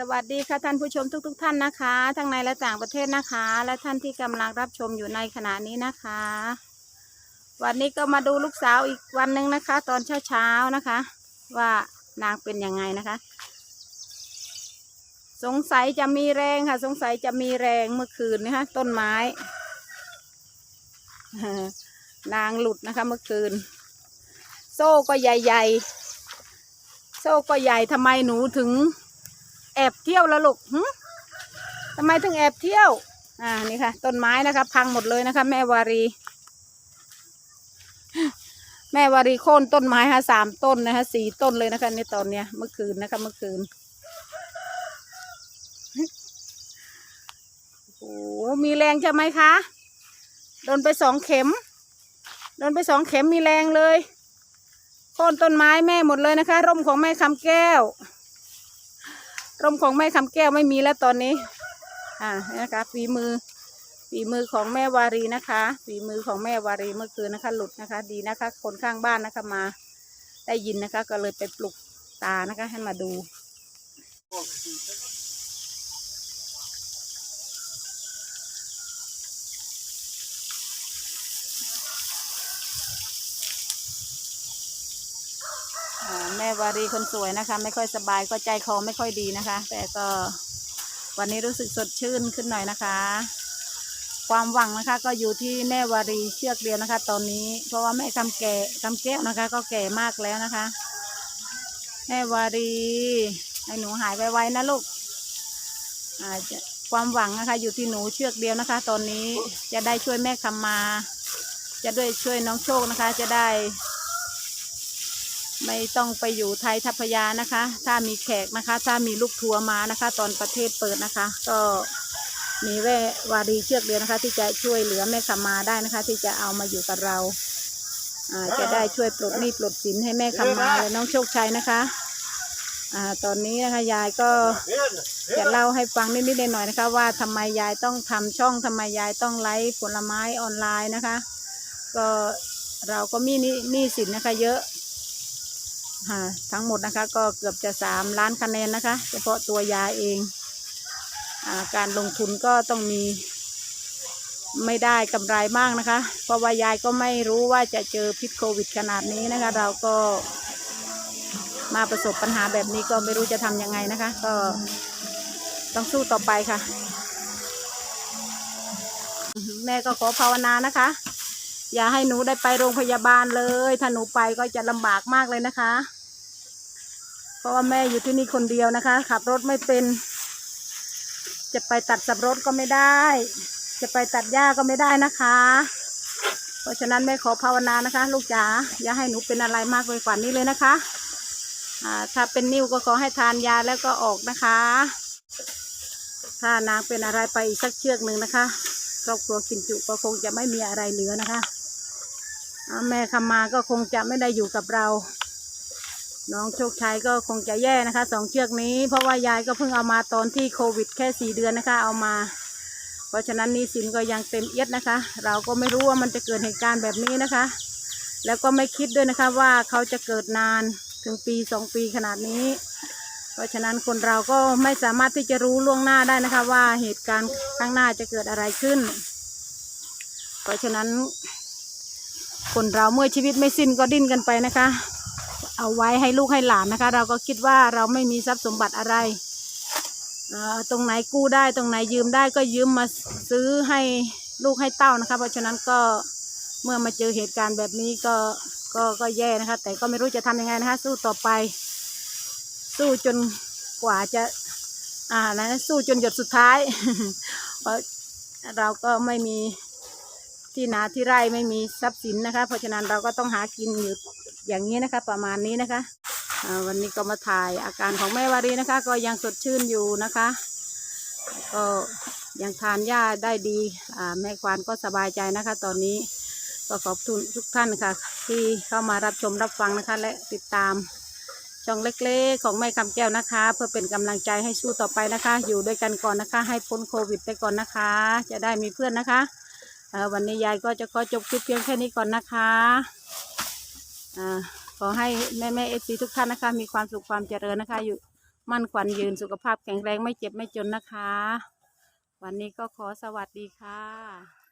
สวัสดีค่ะท่านผู้ชมทุกๆทท่านนะคะ ทั้งในและต่างประเทศนะคะ และท่านที่กำลังรับชมอยู่ในขณะนี้นะคะ วันนี้ก็มาดูลูกสาวอีกวันหนึ่งนะคะ ตอนเช้าๆนะคะ ว่านางเป็นยังไงนะคะ สงสัยจะมีแรงค่ะ สงสัยจะมีแรงเมื่อคืนนะคะต้นไม้ นางหลุดนะคะเมื่อคืน โซ่ก็ใหญ่ๆ โซ่ก็ใหญ่ทำไมหนูถึง แอบเที่ยวแล้วลูกหึทำไมถึงแอบเที่ยว อ่า นี่ค่ะ ต้นไม้นะคะ พังหมดเลยนะคะ แม่วารี แม่วารีโค่นต้นไม้ฮะสามต้นนะคะสี่ต้นเลยนะคะ ในตอนเนี้ยเมื่อคืนนะคะ เมื่อคืนโอ้มีแรงใช่ไหมคะ โดนไปสองเข็ม โดนไปสองเข็มมีแรงเลย โค่นต้นไม้แม่หมดเลยนะคะ ร่มของแม่คำแก้ว ร่มของแม่คำแก้วไม่มีแล้วตอนนี้ อ่านี่นะคะฝีมือฝีมือของแม่วารีนะคะฝีมือของแม่วารีเมื่อคืนนะคะ หลุดนะคะ ดีนะคะ คนข้างบ้านนะคะมา ได้ยินนะคะ ก็เลยไปปลุกตานะคะให้มาดู แม่วารีคนสวยนะคะ ไม่ค่อยสบายก็ใจคอไม่ค่อยดีนะคะ แต่ก็วันนี้รู้สึกสดชื่นขึ้นหน่อยนะคะ ความหวังนะคะก็อยู่ที่แม่วารีเชือกเดียวนะคะ ตอนนี้ เพราะว่าแม่คำแก่คำแก้วนะคะ ก็แก่มากแล้วนะคะ แม่วารีให้หนูหายไวๆนะลูกความหวังนะคะอยู่ที่หนูเชือกเดียวนะคะ ตอนนี้จะได้ช่วยแม่คำมา จะด้วยช่วยน้องโชคนะคะ จะได้ ไม่ต้องไปอยู่ไทยทัพยานะคะ ถ้ามีแขกนะคะ ถ้ามีลูกทัวร์มานะคะ ตอนประเทศเปิดนะคะ ก็มีแว่วารีเชือกเดียวนะคะ ที่จะช่วยเหลือแม่ขมาได้นะคะ ที่จะเอามาอยู่กับเราจะได้ช่วยปลดหนี้ปลดสินให้แม่ขมาและน้องโชคชัยนะคะอตอนนี้นะคะยายก็จะเล่าให้ฟังนิดๆหน่อยๆนะคะ ว่าทำไมยายต้องทำช่องทำไมยายต้องไลฟ์ผลไม้ออนไลน์นะคะ ก็เราก็มีหนี้สินนะคะ เยอะ ทั้งหมดนะคะก็เกือบจะสามล้านคะแนนนะคะ เฉพาะตัวยาเองอการลงทุนก็ต้องมี ไม่ได้กำไรมากนะคะ เพราะว่ายายก็ไม่รู้ว่าจะเจอพิษโควิดขนาดนี้นะคะ เราก็มาประสบปัญหาแบบนี้ก็ไม่รู้จะทำยังไงนะคะ ก็ต้องสู้ต่อไปค่ะ แม่ก็ขอภาวนานะคะ อย่าให้หนูได้ไปโรงพยาบาลเลย ถ้าหนูไปก็จะลำบากมากเลยนะคะ เพราะว่าแม่อยู่ที่นี่คนเดียวนะคะ ขับรถไม่เป็น จะไปตัดสับรถก็ไม่ได้ จะไปตัดหญ้าก็ไม่ได้นะคะ เพราะฉะนั้นแม่ขอภาวนานะคะ ลูกจ๋าอย่าให้หนูเป็นอะไรมากไปกว่านี้เลยนะคะอ่าถ้าเป็นนิ้วก็ขอให้ทานยาแล้วก็ออกนะคะ ถ้านางเป็นอะไรไปอีกสักเชือกหนึ่งนะคะครอบครัวกินจุก็คงจะไม่มีอะไรเหลือนะคะ แม่คำมาก็คงจะไม่ได้อยู่กับเรา น้องโชคชัยก็คงจะแย่นะคะสองเชือกนี้ เพราะว่ายายก็เพิ่งเอามาตอนที่โควิดแค่สี่เดือนนะคะ เอามา เพราะฉะนั้นนี้สินก็ยังเต็มเอียดนะคะ เราก็ไม่รู้ว่ามันจะเกิดเหตุการณ์แบบนี้นะคะ แล้วก็ไม่คิดด้วยนะคะว่าเขาจะเกิดนานถึงปีสองปีขนาดนี้ เพราะฉะนั้นคนเราก็ไม่สามารถที่จะรู้ล่วงหน้าได้นะคะ ว่าเหตุการณ์ข้างหน้าจะเกิดอะไรขึ้น เพราะฉะนั้น คนเราเมื่อชีวิตไม่สิ้นก็ดิ้นกันไปนะคะ เอาไว้ให้ลูกให้หลานนะคะ เราก็คิดว่าเราไม่มีทรัพย์สมบัติอะไรตรงไหนกู้ได้ตรงไหนยืมได้ก็ยืมมาซื้อให้ลูกให้เต้านะคะ เพราะฉะนั้นก็เมื่อมาเจอเหตุการณ์แบบนี้ก็ก็ก็แย่นะคะ แต่ก็ไม่รู้จะทำยังไงนะคะ สู้ต่อไป สู้จนกว่าจะ อ่านะสู้จนหยดสุดท้าย เพราะเราก็ไม่มี ที่นาที่ไร่ไม่มีทรัพย์สินนะคะ เพราะฉะนั้นเราก็ต้องหากินอยู่อย่างนี้นะคะ ประมาณนี้นะคะวันนี้ก็มาถ่ายอาการของแม่วารีนะคะ ก็ยังสดชื่นอยู่นะคะ ก็ยังทานหญ้าได้ดีแม่ควานก็สบายใจนะคะ ตอนนี้ก็ขอบคุณทุกท่านค่ะ ที่เข้ามารับชมรับฟังนะคะ และติดตามช่องเล็กๆ ของแม่คำแก้วนะคะ เพื่อเป็นกำลังใจให้สู้ต่อไปนะคะ อยู่ด้วยกันก่อนนะคะ ให้พ้นโควิดไปก่อนนะคะ จะได้มีเพื่อนนะคะ วันนี้ยายก็จะขอจบคลิปเพียงแค่นี้ก่อนนะคะอ่าขอให้แม่แม่เอฟซีทุกท่านนะคะ มีความสุขความเจริญนะคะ อยู่มั่นขวัญยืนสุขภาพแข็งแรงไม่เจ็บไม่จนนะคะ วันนี้ก็ขอสวัสดีค่ะ